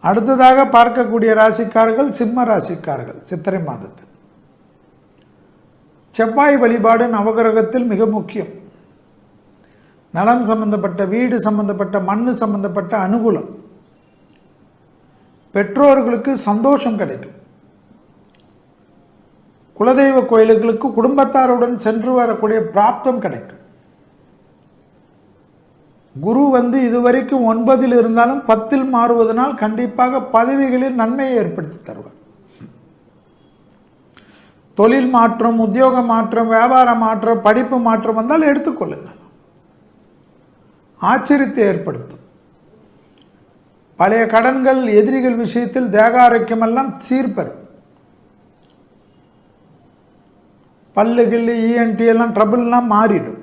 அடுத்ததாக பார்க்கக்கூடிய ராசிக்காரர்கள் சிம்ம ராசிக்காரர்கள் சித்திரை மாதத்தில். செவ்வாய் வழிபாடு நவகிரகத்தில் மிக முக்கியம். நலம் சம்பந்தப்பட்ட வீடு சம்பந்தப்பட்ட மண் சம்பந்தப்பட்ட அனுகூலம். பெற்றோர்களுக்கு சந்தோஷம் கிடைக்கும். குலதெய்வ கோயில்களுக்கு குடும்பத்தாருடன் சென்று வரக்கூடிய பிராப்தம் கிடைக்கும். குரு வந்து இதுவரைக்கும் ஒன்பதில் இருந்தாலும் பத்தில் மாறுவதனால் கண்டிப்பாக பதவிகளில் நன்மையை ஏற்படுத்தி தருவார். தொழில் மாற்றம் உத்தியோக மாற்றம் வியாபார மாற்றம் படிப்பு மாற்றம் வந்தால் எடுத்துக்கொள்ளுங்கள். ஆச்சரியத்தை ஏற்படுத்தும். பழைய கடன்கள் எதிரிகள் விஷயத்தில் தேக ஆரோக்கியமெல்லாம் சீர்பெறும். பல்லு கில்லு இஎன்டி எல்லாம் ட்ரபிள்லாம் மாறிடும்.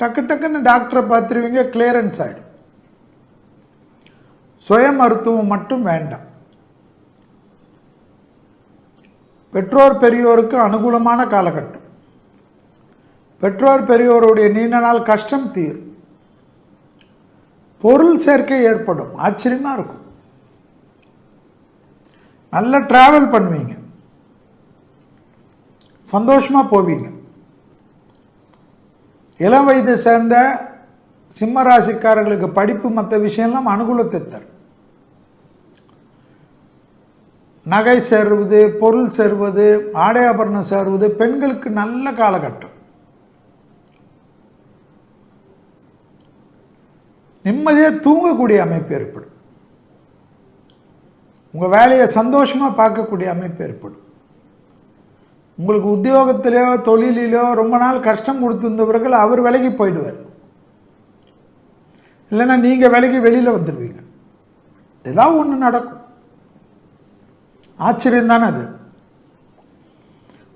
டக்கு டக்குன்னு டாக்டரை பார்த்துருவீங்க கிளியரன்ஸ் ஆகிடும் சுய மருத்துவம் மட்டும் வேண்டாம். பெற்றோர் பெரியோருக்கு அனுகூலமான காலகட்டம். பெற்றோர் பெரியோருடைய நீண்ட நாள் கஷ்டம் தீரும். பொருள் சேர்க்கை ஏற்படும். ஆச்சரியமாக இருக்கும். நல்லா ட்ராவல் பண்ணுவீங்க. சந்தோஷமாக போவீங்க. இளம் வயதை சேர்ந்த சிம்மராசிக்காரர்களுக்கு படிப்பு மற்ற விஷயம்லாம் அனுகூலத்தை தரும் நகை சேருவது பொருள் சேருவது ஆடை ஆபரணம் சேருவது பெண்களுக்கு நல்ல காலகட்டம். நிம்மதியாக தூங்கக்கூடிய அமைப்பு ஏற்படும். உங்கள் வேலையை சந்தோஷமாக பார்க்கக்கூடிய அமைப்பு ஏற்படும். உங்களுக்கு உத்தியோகத்திலையோ தொழிலிலோ ரொம்ப நாள் கஷ்டம் கொடுத்திருந்தவர்கள் அவர் விலகி போயிடுவார். இல்லைன்னா நீங்கள் விலகி வெளியில் வந்துடுவீங்க. ஏதாவது ஒன்று நடக்கும். ஆச்சரியம் தானே அது.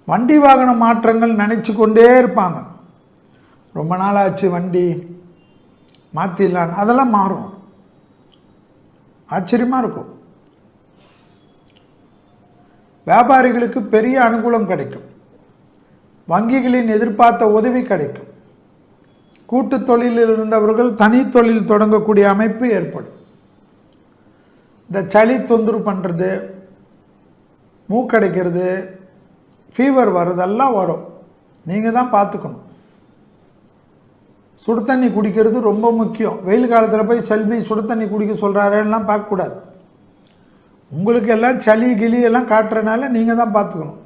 வண்டி வாகன மாற்றங்கள் நினச்சி கொண்டே இருப்பாங்க. ரொம்ப நாள் ஆச்சு வண்டி மாற்றிடலான்னு அதெல்லாம் மாறும். ஆச்சரியமாக இருக்கும். வியாபாரிகளுக்கு பெரிய அனுகூலம் கிடைக்கும். வங்கிகளின் எதிர்பார்த்த உதவி கிடைக்கும். கூட்டு தொழிலில் இருந்தவர்கள் தனி தொழில் தொடங்கக்கூடிய அமைப்பு ஏற்படும். இந்த சளி தொந்தரவு பண்ணுறது மூக்கடைக்கிறது ஃபீவர் வர்றதெல்லாம் வரும். நீங்கள் தான் பார்த்துக்கணும். சுடு தண்ணி குடிக்கிறது ரொம்ப முக்கியம். வெயில் காலத்தில் போய் செல்வி சுடு தண்ணி குடிக்க சொல்கிறாரேலாம் பார்க்கக்கூடாது. உங்களுக்கு எல்லாம் சளி கிளி எல்லாம் காட்டுறதுனால நீங்கள் தான் பார்த்துக்கணும்.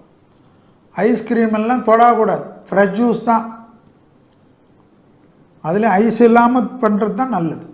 ஐஸ்கிரீம் எல்லாம் தொடக்கூடாது. ஃப்ரெஷ் ஜூஸ் தான். அதில் ஐஸ் இல்லாமல் பண்ணுறது தான் நல்லது.